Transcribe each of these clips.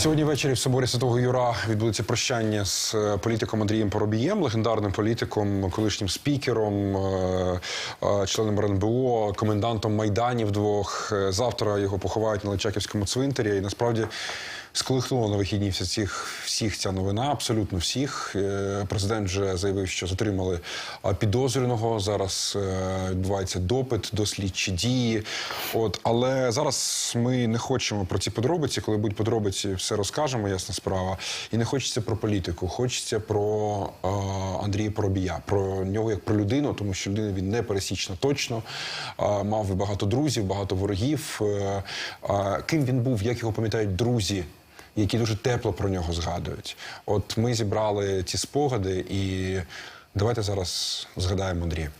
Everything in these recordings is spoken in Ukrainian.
Сьогодні ввечері в соборі Святого Юра відбудеться прощання з е, політиком Андрієм Поробієм, легендарним політиком, колишнім спікером, е, е, членом РНБО, комендантом майданів двох. Завтра його поховають на Личаківському цвинтарі. І насправді сколихнула на вихідні всі цих всіх ця новина, абсолютно всіх. Президент вже заявив, що затримали підозрюваного. Зараз відбувається допит, дослідчі дії. От але зараз ми не хочемо про ці подробиці. Коли будуть подробиці, все розкажемо. Ясна справа. І не хочеться про політику. Хочеться про е, Андрія Поробія, про нього як про людину, тому що людина він не пересічна точно. Е, мав багато друзів, багато ворогів. Е, е, ким він був, як його пам'ятають друзі які дуже тепло про нього згадують. От ми зібрали ці спогади, і давайте зараз згадаємо Андрія.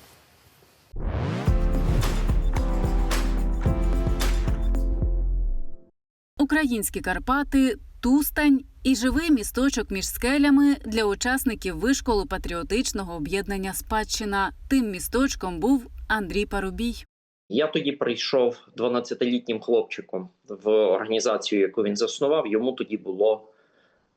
Українські Карпати, Тустань і живий місточок між скелями для учасників вишколу патріотичного об'єднання Спадщина. Тим місточком був Андрій Парубій. Я тоді прийшов 12-літнім хлопчиком в організацію, яку він заснував. Йому тоді було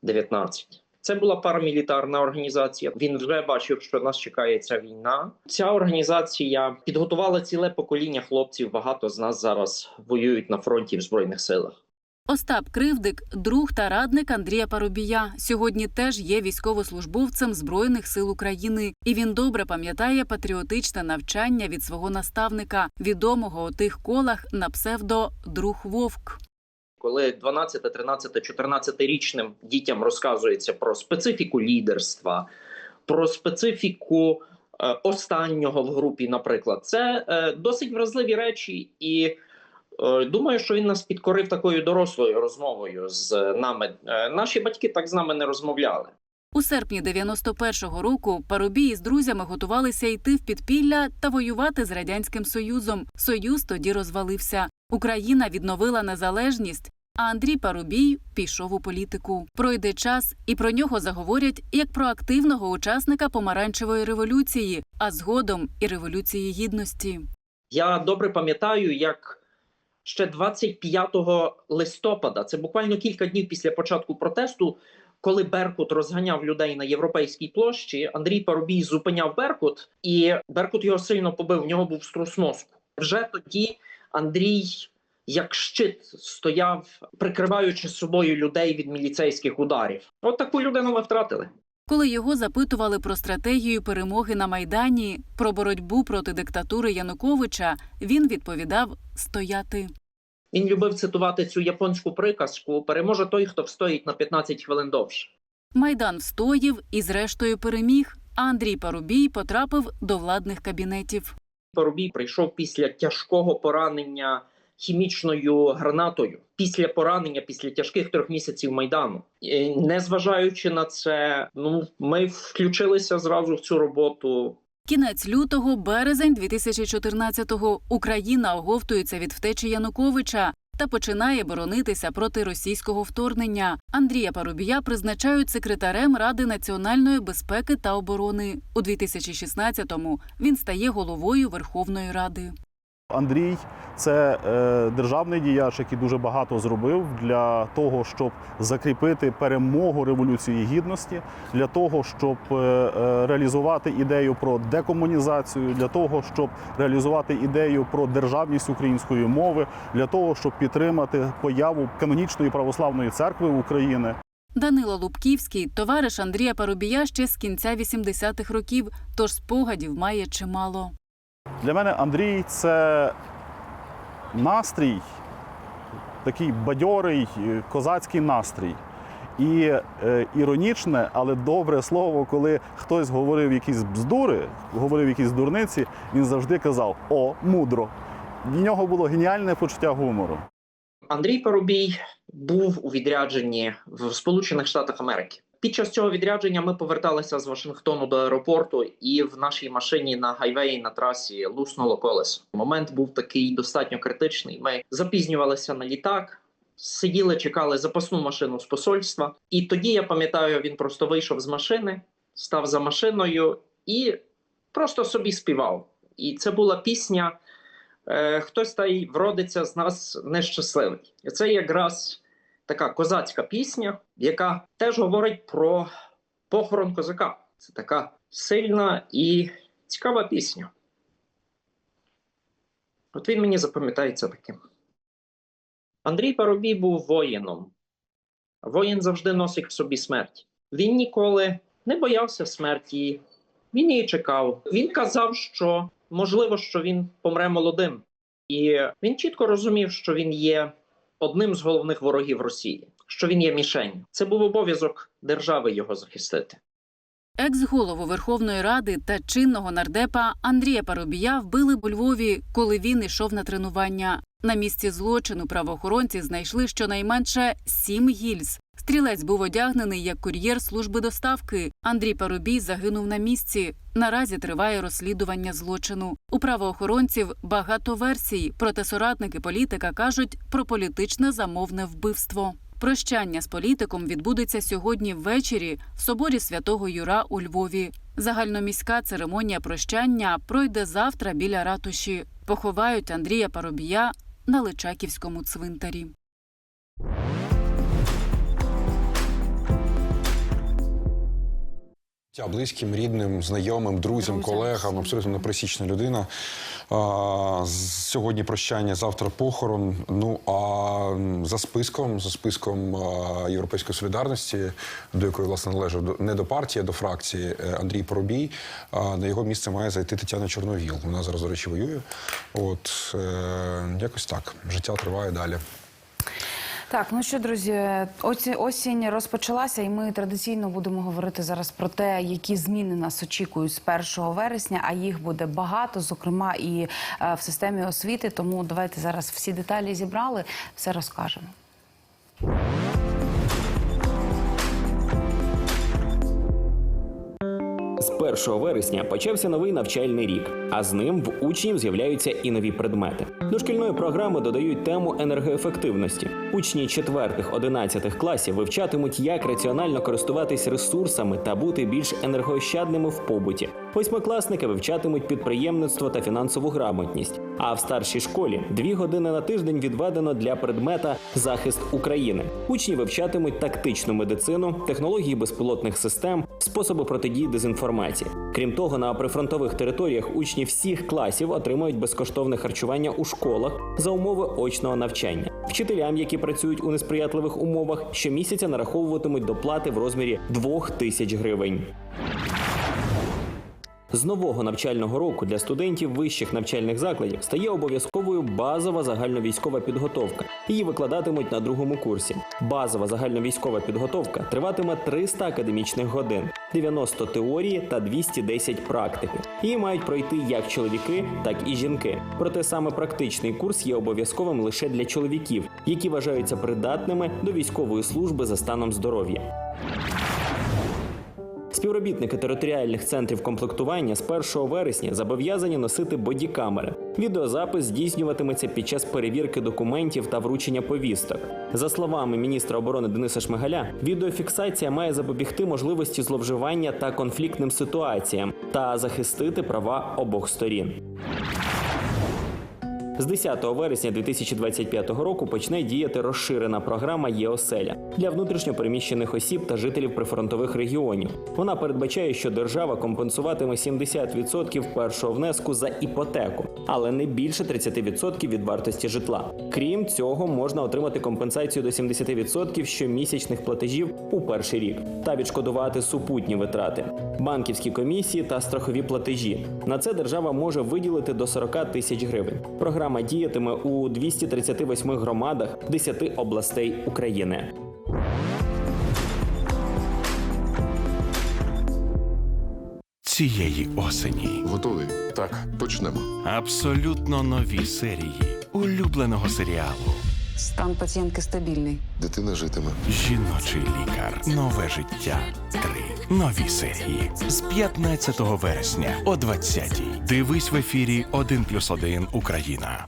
19. Це була парамілітарна організація. Він вже бачив, що нас чекає ця війна. Ця організація підготувала ціле покоління хлопців. Багато з нас зараз воюють на фронті в збройних силах. Остап Кривдик, друг та радник Андрія Парубія, сьогодні теж є військовослужбовцем Збройних сил України, і він добре пам'ятає патріотичне навчання від свого наставника, відомого у тих колах на псевдо Друг Вовк. Коли 12, 13, 14 річним дітям розказується про специфіку лідерства, про специфіку е, останнього в групі, наприклад, це е, досить вразливі речі, і думаю, що він нас підкорив такою дорослою розмовою з нами. Е, наші батьки так з нами не розмовляли. У серпні 91-го року Парубій з друзями готувалися йти в підпілля та воювати з радянським союзом. Союз тоді розвалився. Україна відновила незалежність. А Андрій Парубій пішов у політику. Пройде час, і про нього заговорять як про активного учасника помаранчевої революції, а згодом і революції гідності. Я добре пам'ятаю, як ще 25 листопада, це буквально кілька днів після початку протесту, коли Беркут розганяв людей на європейській площі, Андрій Парубій зупиняв Беркут, і Беркут його сильно побив. В нього був струс мозку. Вже тоді Андрій, як щит, стояв, прикриваючи собою людей від міліцейських ударів. От таку людину ми втратили. Коли його запитували про стратегію перемоги на майдані, про боротьбу проти диктатури Януковича, він відповідав стояти. Він любив цитувати цю японську приказку: переможе той, хто встоїть на 15 хвилин довше. Майдан встоїв і, зрештою, переміг. А Андрій Парубій потрапив до владних кабінетів. Парубій прийшов після тяжкого поранення хімічною гранатою, після поранення, після тяжких трьох місяців майдану. Незважаючи на це, ну ми включилися зразу в цю роботу. Кінець лютого, березень 2014-го Україна оговтується від втечі Януковича та починає боронитися проти російського вторгнення. Андрія Парубія призначають секретарем Ради національної безпеки та оборони. У 2016-му він стає головою Верховної Ради. Андрій це е, державний діяч, який дуже багато зробив для того, щоб закріпити перемогу революції гідності, для того, щоб е, е, реалізувати ідею про декомунізацію, для того, щоб реалізувати ідею про державність української мови, для того, щоб підтримати появу канонічної православної церкви України. Данило Лубківський товариш Андрія Парубія ще з кінця 80-х років, тож спогадів має чимало. Для мене Андрій це настрій, такий бадьорий е, козацький настрій. І е, іронічне, але добре слово, коли хтось говорив якісь бздури, говорив якісь дурниці, він завжди казав О, мудро. В нього було геніальне почуття гумору. Андрій Парубій був у відрядженні в Сполучених Штатах Америки. Під час цього відрядження ми поверталися з Вашингтону до аеропорту, і в нашій машині на гайвеї на трасі луснуло колесо. Момент був такий достатньо критичний. Ми запізнювалися на літак, сиділи, чекали запасну машину з посольства. І тоді я пам'ятаю, він просто вийшов з машини, став за машиною і просто собі співав. І це була пісня. е, Хтось та й вродиться з нас нещасливий. І це якраз така козацька пісня, яка теж говорить про похорон козака. Це така сильна і цікава пісня. От він мені запам'ятається таким. Андрій Парубій був воїном. Воїн завжди носить в собі смерть. Він ніколи не боявся смерті, він її чекав. Він казав, що можливо, що він помре молодим. І він чітко розумів, що він є одним з головних ворогів Росії, що він є мішень. Це був обов'язок держави його захистити. Екс-голову Верховної Ради та чинного нардепа Андрія Парубія вбили у Львові, коли він йшов на тренування. На місці злочину правоохоронці знайшли щонайменше сім гільз. Стрілець був одягнений як кур'єр служби доставки. Андрій Парубій загинув на місці. Наразі триває розслідування злочину. У правоохоронців багато версій. Проте соратники політика кажуть про політичне замовне вбивство. Прощання з політиком відбудеться сьогодні ввечері в соборі святого Юра у Львові. Загальноміська церемонія прощання пройде завтра біля ратуші. Поховають Андрія Парубія на Личаківському цвинтарі. Близьким, рідним, знайомим, друзям, колегам, абсолютно непересічна людина. А, сьогодні прощання, завтра похорон. Ну а за списком, за списком а, Європейської солідарності, до якої власне належав не до партії, а до фракції е, Андрій Поробій. А, на його місце має зайти Тетяна Чорновіл. Вона зараз, до речі, воює. От е, якось так. Життя триває далі. Так, ну що, друзі, осінь розпочалася, і ми традиційно будемо говорити зараз про те, які зміни нас очікують з 1 вересня, а їх буде багато, зокрема і е, в системі освіти. Тому давайте зараз всі деталі зібрали, все розкажемо. З 1 вересня почався новий навчальний рік, а з ним в учнів з'являються і нові предмети. До шкільної програми додають тему енергоефективності. Учні 4-11 класів вивчатимуть, як раціонально користуватись ресурсами та бути більш енергоощадними в побуті. Восьмикласники вивчатимуть підприємництво та фінансову грамотність. А в старшій школі дві години на тиждень відведено для предмета захист України. Учні вивчатимуть тактичну медицину, технології безпілотних систем, способи протидії дезінформації. Крім того, на прифронтових територіях учні всіх класів отримують безкоштовне харчування у школах за умови очного навчання. Вчителям, які працюють у несприятливих умовах, щомісяця нараховуватимуть доплати в розмірі 2 тисяч гривень. З нового навчального року для студентів вищих навчальних закладів стає обов'язковою базова загальновійськова підготовка. Її викладатимуть на другому курсі. Базова загальновійськова підготовка триватиме 300 академічних годин, 90 теорії та 210 практики. Її мають пройти як чоловіки, так і жінки. Проте саме практичний курс є обов'язковим лише для чоловіків, які вважаються придатними до військової служби за станом здоров'я. Співробітники територіальних центрів комплектування з 1 вересня зобов'язані носити бодікамери. Відеозапис здійснюватиметься під час перевірки документів та вручення повісток. За словами міністра оборони Дениса Шмигаля, відеофіксація має запобігти можливості зловживання та конфліктним ситуаціям та захистити права обох сторін. З 10 вересня 2025 року почне діяти розширена програма ЄОСЕЛЯ для внутрішньопереміщених осіб та жителів прифронтових регіонів. Вона передбачає, що держава компенсуватиме 70% першого внеску за іпотеку, але не більше 30% від вартості житла. Крім цього, можна отримати компенсацію до 70% щомісячних платежів у перший рік та відшкодувати супутні витрати, банківські комісії та страхові платежі. На це держава може виділити до 40 тисяч гривень. Програма діятиме у 238 громадах 10 областей України. цієї осені. Готовий? Так, почнемо. Абсолютно нові серії улюбленого серіалу Стан пацієнтки стабільний. Дитина житиме. Жіночий лікар. Нове життя. Три нові серії з 15 вересня о 20-й. Дивись в ефірі 1+,1 Україна.